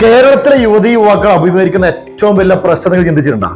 കേരളത്തിലെ യുവതി യുവാക്കൾ അഭിമുഖീകരിക്കുന്ന ഏറ്റവും വലിയ പ്രശ്നങ്ങൾ നിങ്ങൾ ചിന്തിച്ചിട്ടുണ്ടോ?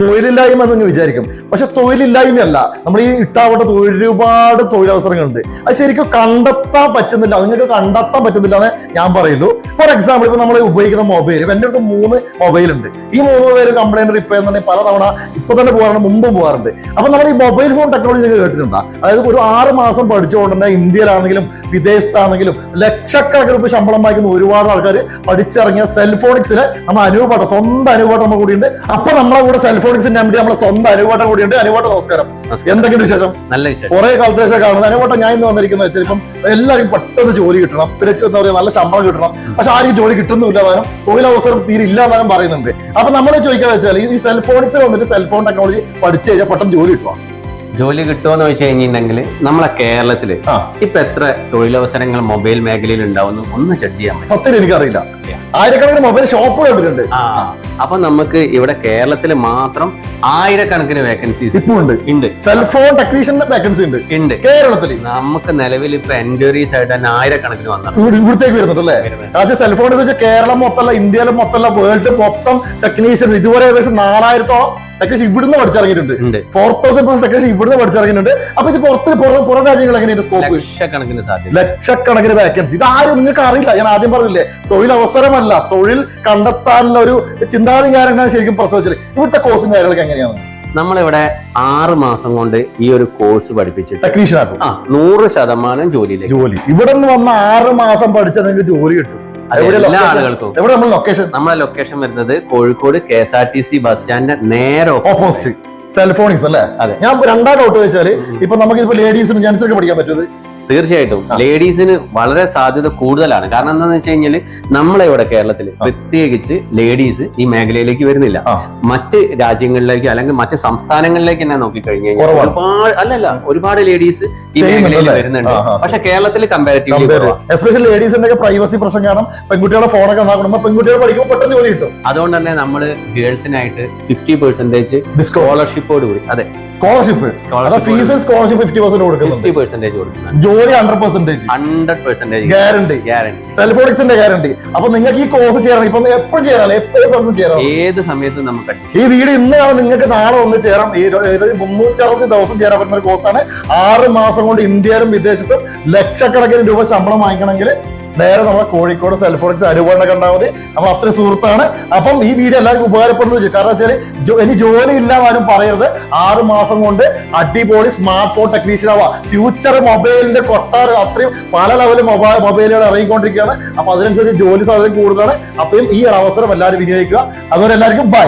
തൊഴിലില്ലായ്മ എന്ന് വിചാരിക്കും. പക്ഷെ തൊഴിലില്ലായ്മയല്ല. നമ്മൾ ഈ ഇട്ടാവട്ട ഒരുപാട് തൊഴിലവസരങ്ങളുണ്ട്. അത് ശരിക്കും കണ്ടെത്താൻ പറ്റുന്നില്ല. അതിനൊക്കെ കണ്ടെത്താൻ പറ്റുന്നില്ല എന്ന് ഞാൻ പറയുള്ളൂ ഫോർ എക്സാമ്പിൾ ഇപ്പൊ നമ്മൾ ഉപയോഗിക്കുന്ന മൊബൈൽ ഇപ്പൊ എന്റെ അടുത്ത് മൂന്ന് മൊബൈൽ ഉണ്ട്. ഈ മൂന്ന് പേര് കംപ്ലൈന്റ് റിപ്പയർ എന്ന് പറഞ്ഞാൽ പലതവണ ഇപ്പൊ തന്നെ പോകാറുണ്ട് മുമ്പും പോകാറുണ്ട്. അപ്പൊ നമ്മൾ ഈ മൊബൈൽ ഫോൺ ടെക്നോളജി നിങ്ങൾ കേട്ടിട്ടുണ്ടോ? അതായത് ഒരു ആറ് മാസം പഠിച്ചുകൊണ്ട് തന്നെ ഇന്ത്യയിലാണെങ്കിലും വിദേശത്താണെങ്കിലും ലക്ഷക്കണക്കിന് ഇപ്പൊ ശമ്പളം വാങ്ങിക്കുന്ന ഒരുപാട് ആൾക്കാർ പഠിച്ചിറങ്ങിയ സെൽഫോണിക്സിലെ നമ്മൾ അനുഭവപ്പെട്ട സ്വന്തം അനുഭവം നമ്മൾ കൂടിയുണ്ട്. അപ്പൊ നമ്മളെ കൂടെ സെൽഫോണിക്സിന്റെ എം ഡി നമ്മുടെ സ്വന്തം അനുവാട്ടം കൂടിയുണ്ട്. അനുഭവം നമസ്കാരം. എന്തൊക്കെയുണ്ട് വിശേഷം? നല്ല വിശേഷം. കുറെ കാലത്തിന് ശേഷം കാണുന്നത്. അനുവാട്ടം ഞാൻ ഇന്ന് വന്നിരിക്കുന്നത് വെച്ചാൽ ഇപ്പം എല്ലാവർക്കും പെട്ടെന്ന് ജോലി കിട്ടണം. പിന്നെ എന്താ പറയുക നല്ല ശമ്പളം കിട്ടണം. പക്ഷെ ആർക്കും ജോലി കിട്ടുന്നില്ല താനും തൊഴിലവസരം തീരെ ഇല്ല എന്നാലും പറയുന്നുണ്ട്. അപ്പൊ നമ്മളെ ചോദിക്കാന്ന് വെച്ചാൽ ഈ സെൽഫോണിക്സ് വന്നിട്ട് സെൽഫോൺ ടെക്നോളജി പഠിച്ചു കഴിഞ്ഞാൽ പെട്ടെന്ന് ജോലി കിട്ടുക ജോലി കിട്ടുമെന്ന് വെച്ച് കഴിഞ്ഞിട്ടുണ്ടെങ്കിൽ നമ്മളെ കേരളത്തിൽ ആ. ഇപ്പൊ എത്ര തൊഴിലവസരങ്ങൾ മൊബൈൽ മേഖലയിൽ ഉണ്ടാവുന്നു ഒന്ന് ജഡ്ജ് ചെയ്യാൻ പറ്റും. സത്യം എനിക്കറിയില്ല. ആയിരക്കണക്കിന് മൊബൈൽ ഷോപ്പ് കണ്ടിട്ടുണ്ട്. അപ്പൊ നമുക്ക് ഇവിടെ കേരളത്തിൽ മാത്രം ആയിരക്കണക്കിന് വേക്കൻസീസ് ഇപ്പൊ ഉണ്ട്. ഉണ്ട്. സെൽഫോൺ ടെക്നീഷ്യൻ വേക്കൻസി ഉണ്ട്. ഉണ്ട്. കേരളത്തിൽ. നമുക്ക് നിലവിൽ ഇപ്പൊ എൻക്വയറീസ് ആയിട്ട് തന്നെ ആയിരക്കണക്കിന് വന്നു ഇവിടെ ഇവിടത്തേക്ക് വരുന്നുണ്ട്. അല്ലേ പക്ഷേ സെൽഫോൺ എന്ന് വെച്ചാൽ കേരളം മൊത്തമല്ല ഇന്ത്യയിലെ മൊത്തമല്ല വേൾഡ് മൊത്തം ടെക്നീഷ്യൻ ഇതുവരെ ഏകദേശം നാലായിരത്തോളം ടെക്നീഷ്യൻ ഇവിടുന്ന് പഠിച്ചിറങ്ങിയിട്ടുണ്ട്. ഫോർ തൗസൻഡ് പ്ലസ് ടെക്നീഷ്യൻ ഇവിടുന്ന് പഠിച്ചിറങ്ങിയിട്ടുണ്ട്. അപ്പൊ ഇത് പുറത്ത് പുറം പുറം രാജ്യങ്ങൾ എങ്ങനെയാണ് സ്കോപ്പ് ലക്ഷക്കണക്കിന് സാധ്യത. ലക്ഷക്കണക്കിന് വേക്കൻസി ഇത് ആരും നിങ്ങൾക്ക് അറിയില്ല. ഞാൻ ആദ്യം പറഞ്ഞില്ലേ തൊഴിലവസരമല്ല തൊഴിൽ കണ്ടെത്താനുള്ള ഒരു ചിന്താധികാരങ്ങളാണ് ശരിക്കും പ്രസവിച്ചത്. ഇവിടുത്തെ കോഴ്സിന്റെ കാര്യങ്ങളൊക്കെ എങ്ങനെയാണ്? നമ്മളിവിടെ ആറ് മാസം കൊണ്ട് ഈ ഒരു കോഴ്സ് പഠിപ്പിച്ചിട്ട് ടെക്നീഷ്യൻ ആ നൂറ് ശതമാനം ജോലിയിലേക്ക് ജോലി. ഇവിടെ നിന്ന് വന്ന ആറ് മാസം പഠിച്ചാൽ നിങ്ങൾക്ക് ജോലി കിട്ടും. എല്ലാ ആളുകൾക്കും. ലൊക്കേഷൻ നമ്മളെ ലൊക്കേഷൻ വരുന്നത് Kozhikode K S R T C bus സ്റ്റാൻഡിന്റെ നേരെ ഓപ്പോസിറ്റ് സെൽഫോണിക്സ് അല്ലേ? അതെ. ഞാൻ രണ്ടാം ഡൗട്ട് വെച്ചാൽ ഇപ്പൊ നമുക്ക് ഇപ്പൊ ലേഡീസിനും ജെന്റ്സിനൊക്കെ പഠിക്കാൻ പറ്റുന്നത് തീർച്ചയായിട്ടും. ലേഡീസിന് വളരെ സാധ്യത കൂടുതലാണ്. കാരണം എന്താണെന്ന് വെച്ച് കഴിഞ്ഞാൽ നമ്മളെ ഇവിടെ കേരളത്തിൽ പ്രത്യേകിച്ച് ലേഡീസ് ഈ മേഖലയിലേക്ക് വരുന്നില്ല. മറ്റ് രാജ്യങ്ങളിലേക്ക് അല്ലെങ്കിൽ മറ്റ് സംസ്ഥാനങ്ങളിലേക്ക് തന്നെ നോക്കിക്കഴിഞ്ഞു കഴിഞ്ഞാൽ ഒരുപാട് അല്ലല്ല ഒരുപാട് ലേഡീസ് ഈ മേഖലയിൽ വരുന്നുണ്ട്. പക്ഷെ കേരളത്തിൽ കമ്പാരിറ്റീവ്ലി എസ്പെഷ്യലി ലേഡീസിന്റെ പ്രൈവസി പ്രശ്നം കാരണം പെൺകുട്ടികളുടെ ഫോണൊക്കെ പെൺകുട്ടികൾ പഠിക്കുമ്പോൾ പെട്ടെന്ന് ജോലി കിട്ടും. അതുകൊണ്ട് തന്നെ നമ്മൾ ഗേൾസിനായിട്ട് ഫിഫ്റ്റി പെർസെന്റേജ് സ്കോളർഷിപ്പോട് കൂടി. അതെ. Scholarship scholarship fees scholarship fifty percent കൊടുക്കുന്നു ഫിഫ്റ്റി പെർസെന്റേജ് കൊടുക്കുന്നുണ്ട്. ജോലി hundred percentage hundred percentage guarantee guarantee സെൽഫോണിക്സിന്റെ guarantee അപ്പൊ നിങ്ങൾക്ക് ഈ കോഴ്സ് ചെയ്യണം ഇപ്പൊ എപ്പോഴും ചേരാം. എപ്പോഴും സമയത്തും ചെയ്യാം ഏത് സമയത്തും നമുക്ക് ഈ വീട് ഇന്നാണ് നിങ്ങൾക്ക് നാളെ ഒന്ന് ചേരാം. ഈ മുന്നൂറ്റി അറുപത് ദിവസം ചേരാൻ പറ്റുന്ന ഒരു കോഴ്സാണ് ആറ് മാസം കൊണ്ട് ഇന്ത്യയിലും വിദേശത്തും ലക്ഷക്കണക്കിന് രൂപ ശമ്പളം വാങ്ങിക്കണമെങ്കിൽ നേരെ നമ്മുടെ കോഴിക്കോട് സെൽഫോണിക്സ് അനുഭവം കണ്ടാൽ മതി. നമ്മൾ അത്ര സുഹൃത്താണ്. അപ്പം ഈ വീഡിയോ എല്ലാവർക്കും ഉപകാരപ്പെടുന്നു കാരണം വെച്ചാൽ ഇനി ജോലി ഇല്ലാതാരും പറയരുത്. ആറ് മാസം കൊണ്ട് അടിപൊളി സ്മാർട്ട് ഫോൺ ടെക്നീഷ്യൻ ആവാം. ഫ്യൂച്ചർ മൊബൈലിന്റെ കൊട്ടാരം അത്രയും പല ലെവലിൽ മൊബൈൽ മൊബൈലുകൾ ഇറങ്ങിക്കൊണ്ടിരിക്കുകയാണ്. അപ്പൊ അതിനനുസരിച്ച് ജോലി സാധ്യത കൂടുതലാണ്. അപ്പം ഈ അവസരം എല്ലാവരും വിനിയോഗിക്കുക. അതുപോലെ എല്ലാവർക്കും ബൈ